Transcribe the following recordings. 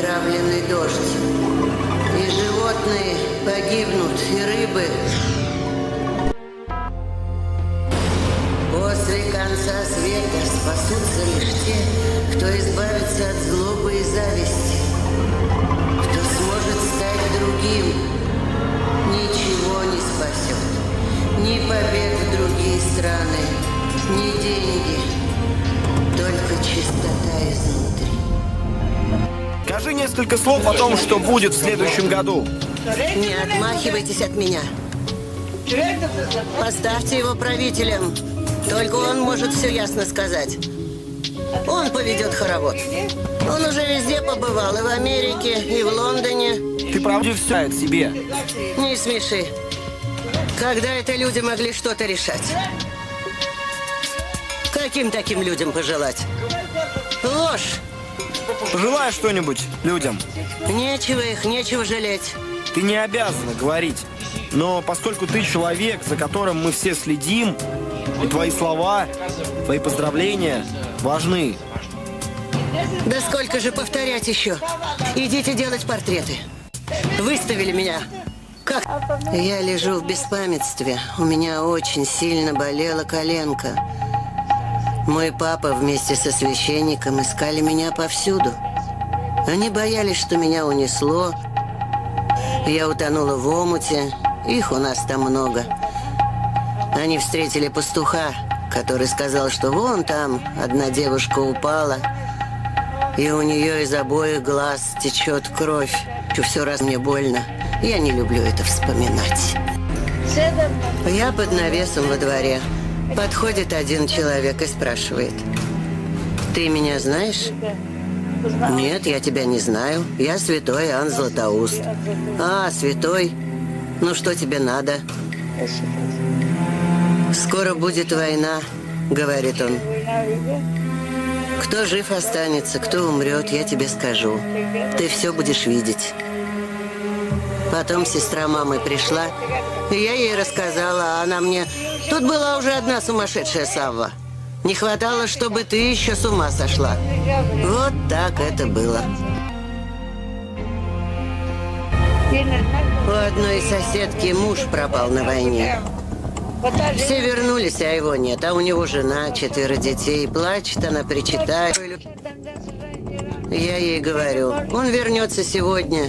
отравленный дождь. И животные погибнут, и рыбы. После конца света спасутся лишь те, кто избавится от злобы и зависти, кто сможет стать другим. Ничего не спасет. Ни побег в другие страны, ни деньги. Несколько слов о том, что будет в следующем году. Не отмахивайтесь от меня. Поставьте его правителем. Только он может все ясно сказать. Он поведет хоровод. Он уже везде побывал, и в Америке, и в Лондоне. Ты правда все о себе. Не смеши. Когда это люди могли что-то решать? Каким таким людям пожелать? Ложь! Пожелай что-нибудь людям. Нечего их, нечего жалеть. Ты не обязана говорить. Но поскольку ты человек, за которым мы все следим, и твои слова, твои поздравления важны. Да сколько же повторять еще? Идите делать портреты. Выставили меня. Как? Я лежу в беспамятстве. У меня очень сильно болела коленка. Мой папа вместе со священником искали меня повсюду. Они боялись, что меня унесло. Я утонула в омуте. Их у нас там много. Они встретили пастуха, который сказал, что вон там одна девушка упала, и у нее из обоих глаз течет кровь. Все раз мне больно. Я не люблю это вспоминать. Я под навесом во дворе. Подходит один человек и спрашивает. Ты меня знаешь? Нет, я тебя не знаю. Я святой Иоанн Златоуст. А, святой. Ну что тебе надо? Скоро будет война, говорит он. Кто жив останется, кто умрет, я тебе скажу. Ты все будешь видеть. Потом сестра мамы пришла, и я ей рассказала, а она мне... Тут была уже одна сумасшедшая Савва. Не хватало, чтобы ты еще с ума сошла. Вот так это было. У одной соседки муж пропал на войне. Все вернулись, а его нет. А у него жена, четверо детей. Плачет она, причитает. Я ей говорю, он вернется сегодня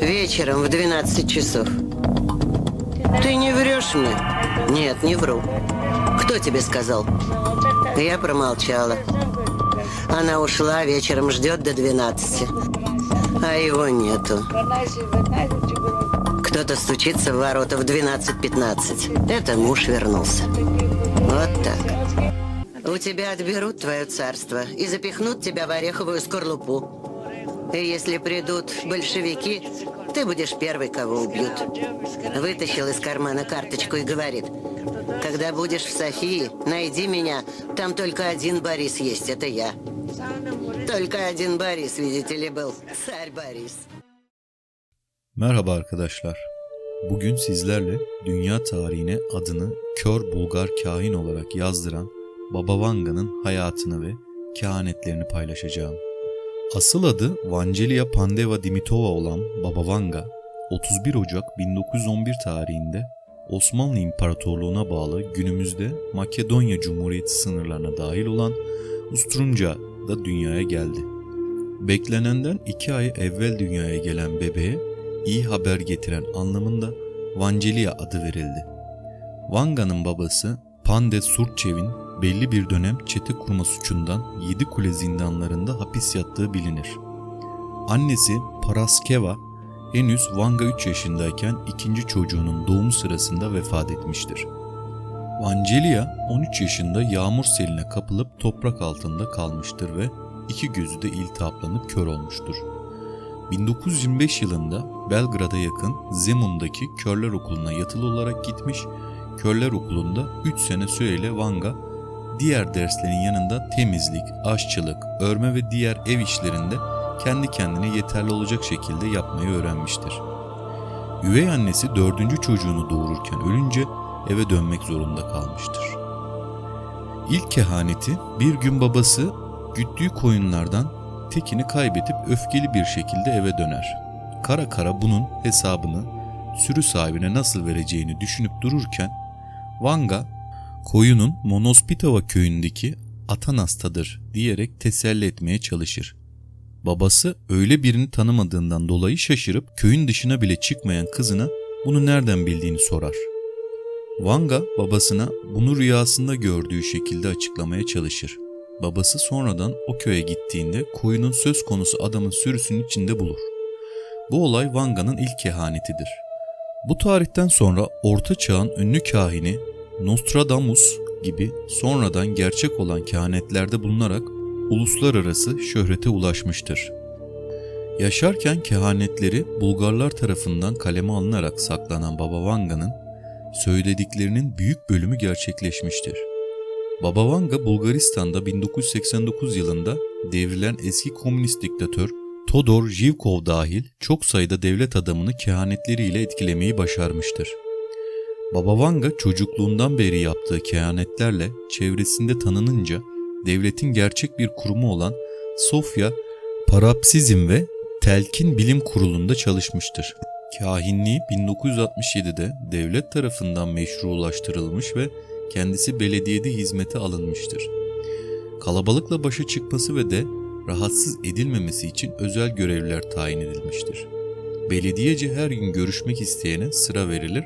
вечером в 12 часов. Ты не врешь мне? Нет, не вру. Кто тебе сказал? Я промолчала. Она ушла, вечером ждет до 12. А его нету. Кто-то стучится в ворота в 12.15. Это муж вернулся. Вот так. У тебя отберут твое царство и запихнут тебя в ореховую скорлупу. И если придут большевики, ты будешь первый, кого убьют. Вытащил из кармана карточку и говорит, когда будешь в Софии, найди меня. Там только один Борис есть, это я. Только один Борис, видите ли, был. Царь Борис. Merhaba arkadaşlar. Bugün sizlerle dünya tarihine adını kör Bulgar kahin olarak yazdıran Baba Vanga'nın hayatını ve kehanetlerini paylaşacağım. Asıl adı Vangelia Pandeva Dimitova olan Baba Vanga, 31 Ocak 1911 tarihinde Osmanlı İmparatorluğu'na bağlı günümüzde Makedonya Cumhuriyeti sınırlarına dahil olan Ustrunca'da dünyaya geldi. Beklenenden iki ay evvel dünyaya gelen bebeğe iyi haber getiren anlamında Vangelia adı verildi. Vanga'nın babası Pande Surçev'in belli bir dönem çete kurma suçundan Yedi Kule zindanlarında hapis yattığı bilinir. Annesi Paraskeva henüz Vanga 3 yaşındayken ikinci çocuğunun doğumu sırasında vefat etmiştir. Vangelia 13 yaşında yağmur seline kapılıp toprak altında kalmıştır ve iki gözü de iltihaplanıp kör olmuştur. 1925 yılında Belgrad'a yakın Zemun'daki Körler Okulu'na yatılı olarak gitmiş, Körler Okulu'nda 3 sene süreyle Vanga, diğer derslerin yanında temizlik, aşçılık, örme ve diğer ev işlerinde kendi kendine yeterli olacak şekilde yapmayı öğrenmiştir. Üvey annesi dördüncü çocuğunu doğururken ölünce eve dönmek zorunda kalmıştır. İlk kehaneti bir gün babası güttüğü koyunlardan tekini kaybedip öfkeli bir şekilde eve döner. Kara kara bunun hesabını sürü sahibine nasıl vereceğini düşünüp dururken Vanga koyunun Monospitova köyündeki Atanas'tadır diyerek teselli etmeye çalışır. Babası öyle birini tanımadığından dolayı şaşırıp köyün dışına bile çıkmayan kızına bunu nereden bildiğini sorar. Vanga babasına bunu rüyasında gördüğü şekilde açıklamaya çalışır. Babası sonradan o köye gittiğinde koyunun söz konusu adamın sürüsünün içinde bulur. Bu olay Vanga'nın ilk kehanetidir. Bu tarihten sonra Orta Çağ'ın ünlü kahini Nostradamus gibi sonradan gerçek olan kehanetlerde bulunarak uluslararası şöhrete ulaşmıştır. Yaşarken kehanetleri Bulgarlar tarafından kaleme alınarak saklanan Baba Vanga'nın söylediklerinin büyük bölümü gerçekleşmiştir. Baba Vanga Bulgaristan'da 1989 yılında devrilen eski komünist diktatör Todor Zhivkov dahil çok sayıda devlet adamını kehanetleriyle etkilemeyi başarmıştır. Baba Vanga çocukluğundan beri yaptığı kehanetlerle çevresinde tanınınca devletin gerçek bir kurumu olan Sofya Parapsizm ve Telkin Bilim Kurulu'nda çalışmıştır. Kahinliği 1967'de devlet tarafından meşrulaştırılmış ve kendisi belediyede hizmete alınmıştır. Kalabalıkla başa çıkması ve de rahatsız edilmemesi için özel görevliler tayin edilmiştir. Belediyece her gün görüşmek isteyene sıra verilir,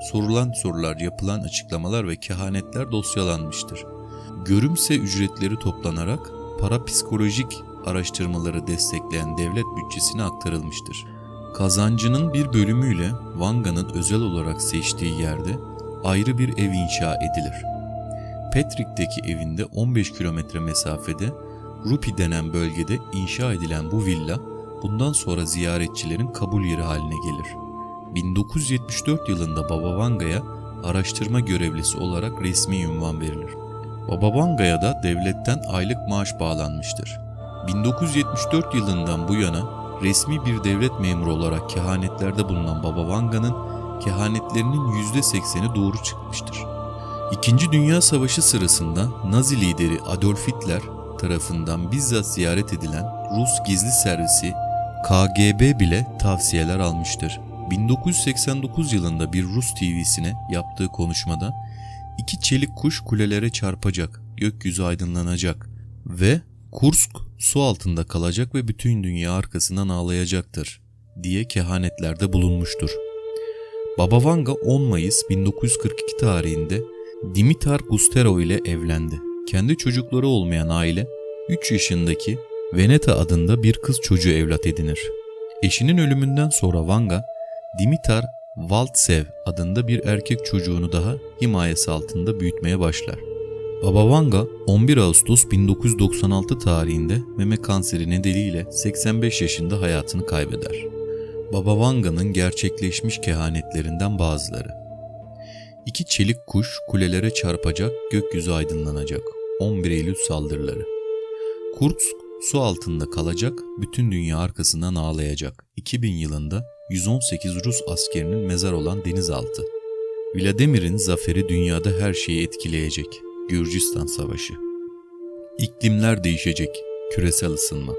sorulan sorular, yapılan açıklamalar ve kehanetler dosyalanmıştır. Görümse ücretleri toplanarak parapsikolojik araştırmaları destekleyen devlet bütçesine aktarılmıştır. Kazancının bir bölümüyle Vanga'nın özel olarak seçtiği yerde ayrı bir ev inşa edilir. Petrik'teki evinde 15 kilometre mesafede Rupi denen bölgede inşa edilen bu villa bundan sonra ziyaretçilerin kabul yeri haline gelir. 1974 yılında Baba Vanga'ya araştırma görevlisi olarak resmi ünvan verilir. Baba Vanga'ya da devletten aylık maaş bağlanmıştır. 1974 yılından bu yana resmi bir devlet memuru olarak kehanetlerde bulunan Baba Vanga'nın kehanetlerinin %80'i doğru çıkmıştır. İkinci Dünya Savaşı sırasında Nazi lideri Adolf Hitler tarafından bizzat ziyaret edilen Rus gizli servisi KGB bile tavsiyeler almıştır. 1989 yılında bir Rus TV'sine yaptığı konuşmada iki çelik kuş kulelere çarpacak, gökyüzü aydınlanacak ve Kursk su altında kalacak ve bütün dünya arkasından ağlayacaktır diye kehanetlerde bulunmuştur. Baba Vanga 10 Mayıs 1942 tarihinde Dimitar Gusterov ile evlendi. Kendi çocukları olmayan aile 3 yaşındaki Veneta adında bir kız çocuğu evlat edinir. Eşinin ölümünden sonra Vanga, Dimitar Valtsev adında bir erkek çocuğunu daha himayesi altında büyütmeye başlar. Baba Vanga 11 Ağustos 1996 tarihinde meme kanseri nedeniyle 85 yaşında hayatını kaybeder. Baba Vanga'nın gerçekleşmiş kehanetlerinden bazıları. İki çelik kuş kulelere çarpacak, gökyüzü aydınlanacak. 11 Eylül saldırıları. Kursk su altında kalacak, bütün dünya arkasından ağlayacak. 2000 yılında 118 Rus askerinin mezar olan denizaltı. Vladimir'in zaferi dünyada her şeyi etkileyecek. Gürcistan Savaşı. İklimler değişecek. Küresel ısınma.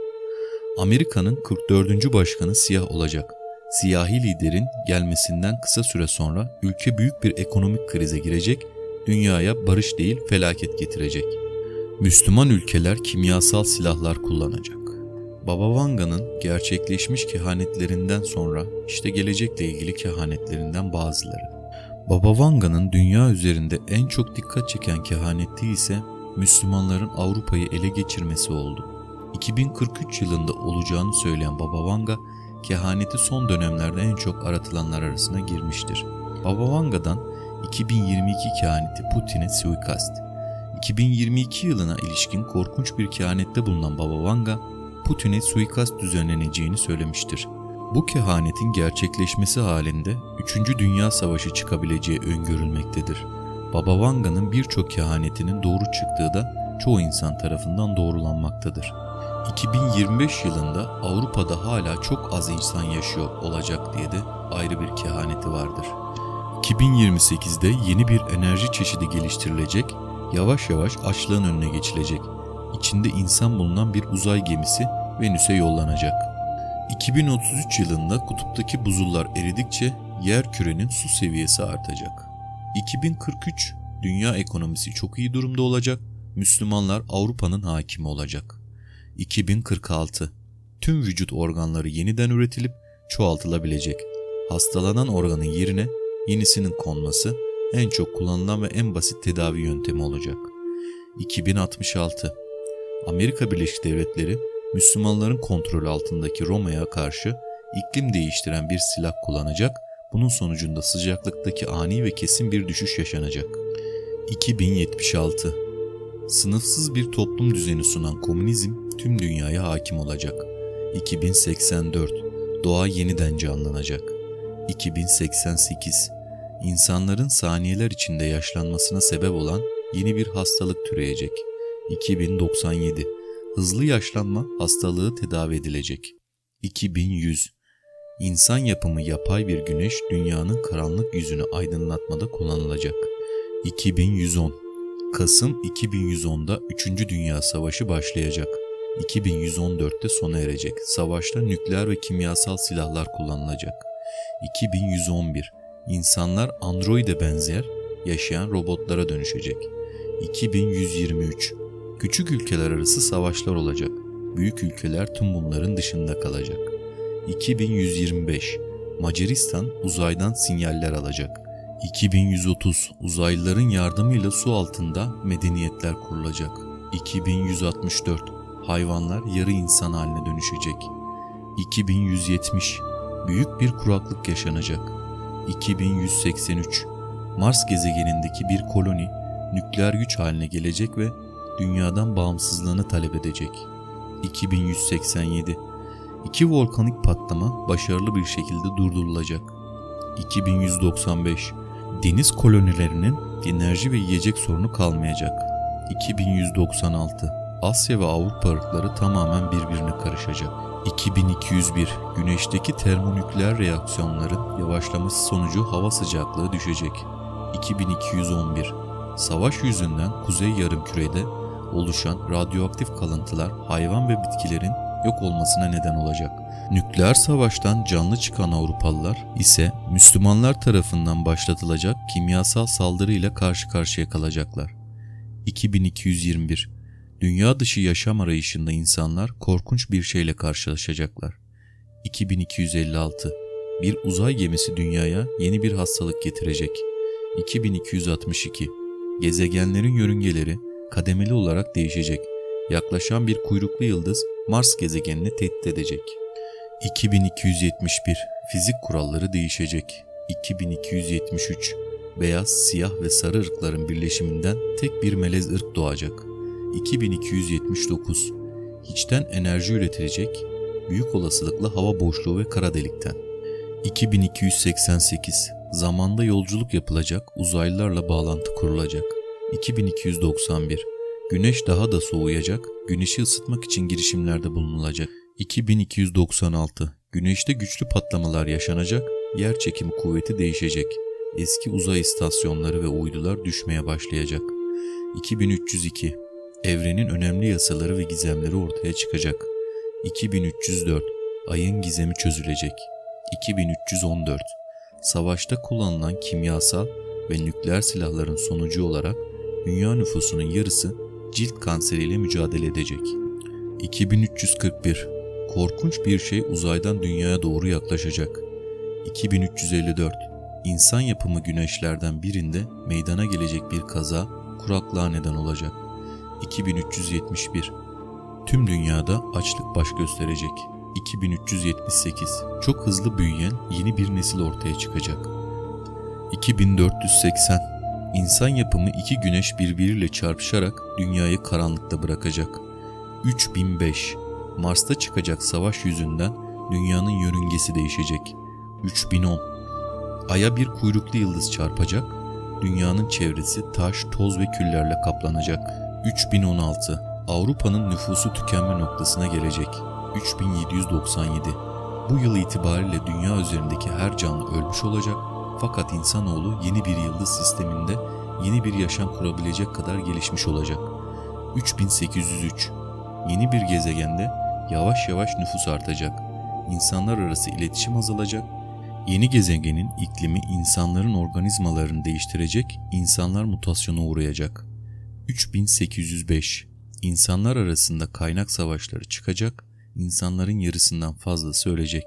Amerika'nın 44. başkanı siyah olacak. Siyahi liderin gelmesinden kısa süre sonra ülke büyük bir ekonomik krize girecek, dünyaya barış değil felaket getirecek. Müslüman ülkeler kimyasal silahlar kullanacak. Baba Vanga'nın gerçekleşmiş kehanetlerinden sonra işte gelecekle ilgili kehanetlerinden bazıları. Baba Vanga'nın dünya üzerinde en çok dikkat çeken kehaneti ise Müslümanların Avrupa'yı ele geçirmesi oldu. 2043 yılında olacağını söyleyen Baba Vanga, kehaneti son dönemlerde en çok aratılanlar arasına girmiştir. Baba Vanga'dan 2022 kehaneti Putin'e suikast. 2022 yılına ilişkin korkunç bir kehanette bulunan Baba Vanga, Putin'e suikast düzenleneceğini söylemiştir. Bu kehanetin gerçekleşmesi halinde 3. Dünya Savaşı çıkabileceği öngörülmektedir. Baba Vanga'nın birçok kehanetinin doğru çıktığı da çoğu insan tarafından doğrulanmaktadır. 2025 yılında Avrupa'da hala çok az insan yaşıyor olacak diye de ayrı bir kehaneti vardır. 2028'de yeni bir enerji çeşidi geliştirilecek, yavaş yavaş açlığın önüne geçilecek. İçinde insan bulunan bir uzay gemisi Venüs'e yollanacak. 2033 yılında kutuptaki buzullar eridikçe yer kürenin su seviyesi artacak. 2043 dünya ekonomisi çok iyi durumda olacak. Müslümanlar Avrupa'nın hakimi olacak. 2046 tüm vücut organları yeniden üretilip çoğaltılabilecek. Hastalanan organın yerine yenisinin konması en çok kullanılan ve en basit tedavi yöntemi olacak. 2066 Amerika Birleşik Devletleri Müslümanların kontrolü altındaki Roma'ya karşı iklim değiştiren bir silah kullanacak. Bunun sonucunda sıcaklıktaki ani ve kesin bir düşüş yaşanacak. 2076 Sınıfsız bir toplum düzeni sunan komünizm tüm dünyaya hakim olacak. 2084 Doğa yeniden canlanacak. 2088 İnsanların saniyeler içinde yaşlanmasına sebep olan yeni bir hastalık türeyecek. 2097 Hızlı yaşlanma hastalığı tedavi edilecek. 2100 İnsan yapımı yapay bir güneş dünyanın karanlık yüzünü aydınlatmada kullanılacak. 2110 Kasım 2110'da 3. Dünya Savaşı başlayacak. 2114'te sona erecek. Savaşta nükleer ve kimyasal silahlar kullanılacak. 2111 İnsanlar androide benzer yaşayan robotlara dönüşecek. 2123 Küçük ülkeler arası savaşlar olacak. Büyük ülkeler tüm bunların dışında kalacak. 2125 Macaristan uzaydan sinyaller alacak. 2130 uzaylıların yardımıyla su altında medeniyetler kurulacak. 2164 hayvanlar yarı insan haline dönüşecek. 2170 büyük bir kuraklık yaşanacak. 2183 Mars gezegenindeki bir koloni nükleer güç haline gelecek ve dünyadan bağımsızlığını talep edecek. 2187 İki volkanik patlama başarılı bir şekilde durdurulacak. 2195 Deniz kolonilerinin enerji ve yiyecek sorunu kalmayacak. 2196 Asya ve Avrupa ırkları tamamen birbirine karışacak. 2201 Güneşteki termonükleer reaksiyonların yavaşlaması sonucu hava sıcaklığı düşecek. 2211 Savaş yüzünden kuzey yarımkürede oluşan radyoaktif kalıntılar hayvan ve bitkilerin yok olmasına neden olacak. Nükleer savaştan canlı çıkan Avrupalılar ise Müslümanlar tarafından başlatılacak kimyasal saldırıyla karşı karşıya kalacaklar. 2221 Dünya dışı yaşam arayışında insanlar korkunç bir şeyle karşılaşacaklar. 2256 Bir uzay gemisi dünyaya yeni bir hastalık getirecek. 2262 Gezegenlerin yörüngeleri kademeli olarak değişecek. Yaklaşan bir kuyruklu yıldız Mars gezegenini tehdit edecek. 2271 Fizik kuralları değişecek. 2273 Beyaz, siyah ve sarı ırkların birleşiminden tek bir melez ırk doğacak. 2279 Hiçten enerji üretilecek, büyük olasılıkla hava boşluğu ve kara delikten. 2288 Zamanda yolculuk yapılacak, uzaylılarla bağlantı kurulacak. 2291 Güneş daha da soğuyacak, güneşi ısıtmak için girişimlerde bulunulacak. 2296 Güneşte güçlü patlamalar yaşanacak, yer çekimi kuvveti değişecek. Eski uzay istasyonları ve uydular düşmeye başlayacak. 2302 Evrenin önemli yasaları ve gizemleri ortaya çıkacak. 2304 Ayın gizemi çözülecek. 2314 Savaşta kullanılan kimyasal ve nükleer silahların sonucu olarak dünya nüfusunun yarısı cilt kanseriyle mücadele edecek. 2341 Korkunç bir şey uzaydan dünyaya doğru yaklaşacak. 2354 İnsan yapımı güneşlerden birinde meydana gelecek bir kaza kuraklığa neden olacak. 2371 Tüm dünyada açlık baş gösterecek. 2378 Çok hızlı büyüyen yeni bir nesil ortaya çıkacak. 2480 İnsan yapımı iki güneş birbiriyle çarpışarak dünyayı karanlıkta bırakacak. 3005 Mars'ta çıkacak savaş yüzünden dünyanın yörüngesi değişecek. 3010 Ay'a bir kuyruklu yıldız çarpacak, dünyanın çevresi taş, toz ve küllerle kaplanacak. 3016 Avrupa'nın nüfusu tükenme noktasına gelecek. 3797 Bu yıl itibariyle dünya üzerindeki her canlı ölmüş olacak fakat insanoğlu yeni bir yıldız sisteminde yeni bir yaşam kurabilecek kadar gelişmiş olacak. 3803 Yeni bir gezegende yavaş yavaş nüfus artacak. İnsanlar arası iletişim azalacak. Yeni gezegenin iklimi insanların organizmalarını değiştirecek, insanlar mutasyona uğrayacak. 3805 İnsanlar arasında kaynak savaşları çıkacak, insanların yarısından fazlası ölecek.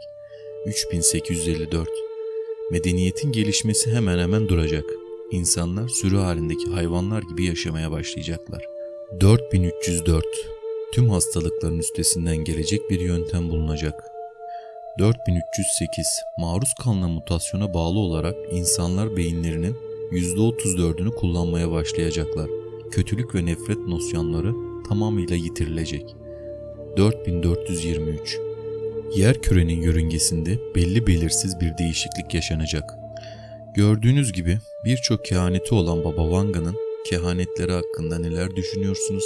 3854 Medeniyetin gelişmesi hemen hemen duracak. İnsanlar sürü halindeki hayvanlar gibi yaşamaya başlayacaklar. 4304 Tüm hastalıkların üstesinden gelecek bir yöntem bulunacak. 4308 Maruz kalınan mutasyona bağlı olarak insanlar beyinlerinin %34'ünü kullanmaya başlayacaklar. Kötülük ve nefret nosyonları tamamıyla yitirilecek. 4423 Yer kürenin yörüngesinde belli belirsiz bir değişiklik yaşanacak. Gördüğünüz gibi birçok kehaneti olan Baba Vanga'nın kehanetleri hakkında neler düşünüyorsunuz?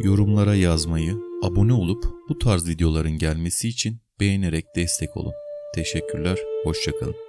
Yorumlara yazmayı, abone olup bu tarz videoların gelmesi için beğenerek destek olun. Teşekkürler, hoşçakalın.